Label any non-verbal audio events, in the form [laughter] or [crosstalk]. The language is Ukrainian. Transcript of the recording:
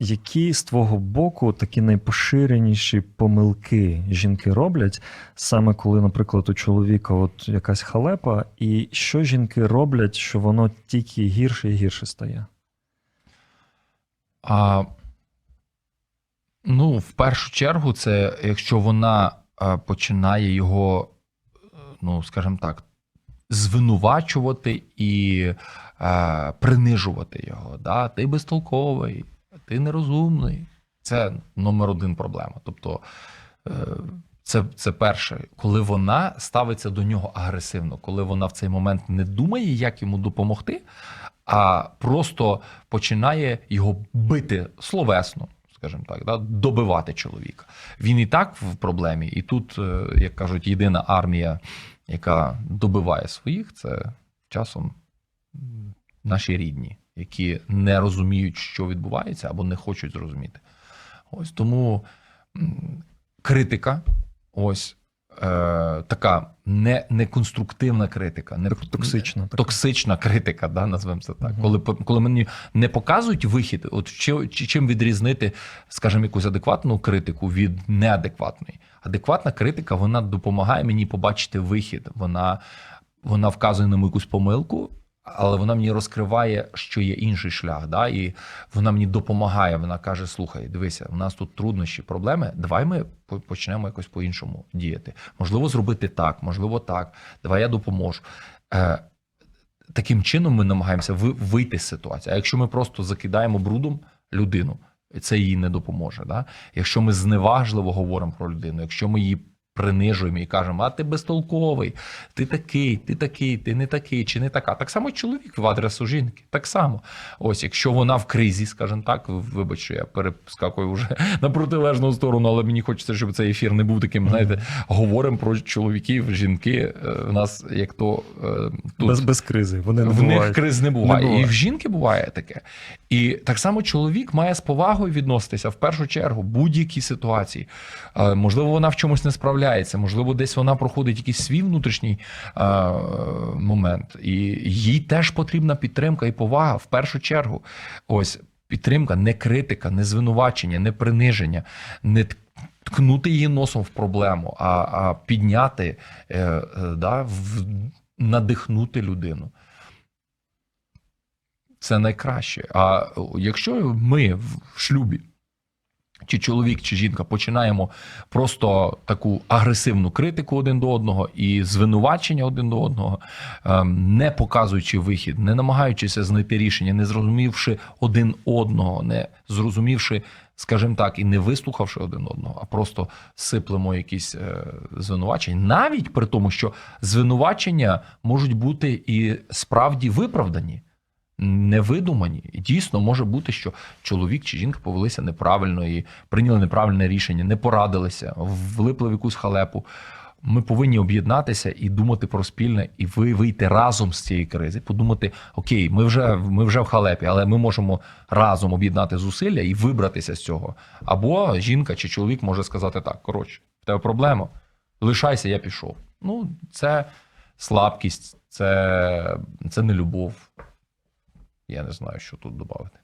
Які з твого боку такі найпоширеніші помилки жінки роблять, саме коли, наприклад, у чоловіка от якась халепа, і що жінки роблять, що воно тільки гірше і гірше стає? А, ну, в першу чергу, це якщо вона починає його, ну, скажімо так, звинувачувати і е, принижувати його. Да? Ти безтолковий, ти нерозумний. Це номер один проблема. Тобто, е, це, це перше, коли вона ставиться до нього агресивно, коли вона в цей момент не думає, як йому допомогти, а просто починає його бити словесно, скажімо так, да, добивати чоловіка. Він і так в проблемі, і тут, е, як кажуть, єдина армія, яка добиває своїх, це часом наші рідні, які не розуміють, що відбувається, або не хочуть зрозуміти. Ось тому критика, ось е, така не, неконструктивна критика, не токсична така. токсична критика, да, назвемо це так. Мгм. Коли, коли мені не показують вихід, от чи, чи, чим відрізнити, скажімо, якусь адекватну критику від неадекватної. Адекватна критика вона допомагає мені побачити вихід. Вона, вона вказує на якусь помилку. Але вона мені розкриває, що є інший шлях, да? і вона мені допомагає. Вона каже: слухай, дивися, у нас тут труднощі, проблеми. Давай ми почнемо якось по-іншому діяти. Можливо, зробити так, можливо, так. Давай я допоможу. Е, таким чином ми намагаємося вийти з ситуації. А якщо ми просто закидаємо брудом людину, це їй не допоможе. Да? Якщо ми зневажливо говоримо про людину, якщо ми її принижуємо і кажемо, а ти безтолковий, ти такий, ти такий, ти не такий, чи не така. Так само чоловік в адресу жінки. Так само. Ось, якщо вона в кризі, скажімо так, вибач, що я перескакую вже [laughs] на протилежну сторону, але мені хочеться, щоб цей ефір не був таким, знаєте, говоримо про чоловіків, жінки. е, В нас як то е, тут Без, без кризи. Вони не в них криз не буває. Не буває. І в жінки буває таке. І так само чоловік має з повагою відноситися в першу чергу в будь-якій ситуації. Е, Можливо, вона в чомусь не справляється, можливо, десь вона проходить якийсь свій внутрішній е, момент. І їй теж потрібна підтримка і повага в першу чергу. Ось підтримка, не критика, не звинувачення, не приниження, не ткнути її носом в проблему, а, а підняти, е, е, да, в, надихнути людину. Це найкраще. А якщо ми в шлюбі, чи чоловік, чи жінка починаємо просто таку агресивну критику один до одного і звинувачення один до одного, ем, не показуючи вихід, не намагаючися знайти рішення, не зрозумівши один одного, не зрозумівши, скажімо так, і не вислухавши один одного, а просто сиплемо якісь е, звинувачення, навіть при тому, що звинувачення можуть бути і справді виправдані невидумані. Дійсно може бути, що чоловік чи жінка повелися неправильно і прийняли неправильне рішення, не порадилися, влипли в якусь халепу. Ми повинні об'єднатися і думати про спільне, і ви вийти разом з цієї кризи. Подумати: окей, ми вже ми вже в халепі, але ми можемо разом об'єднати зусилля і вибратися з цього. Або жінка чи чоловік може сказати так: коротше, в тебе проблема, лишайся, я пішов. Ну, це слабкість, це, це любов. Я не знаю, що тут додати.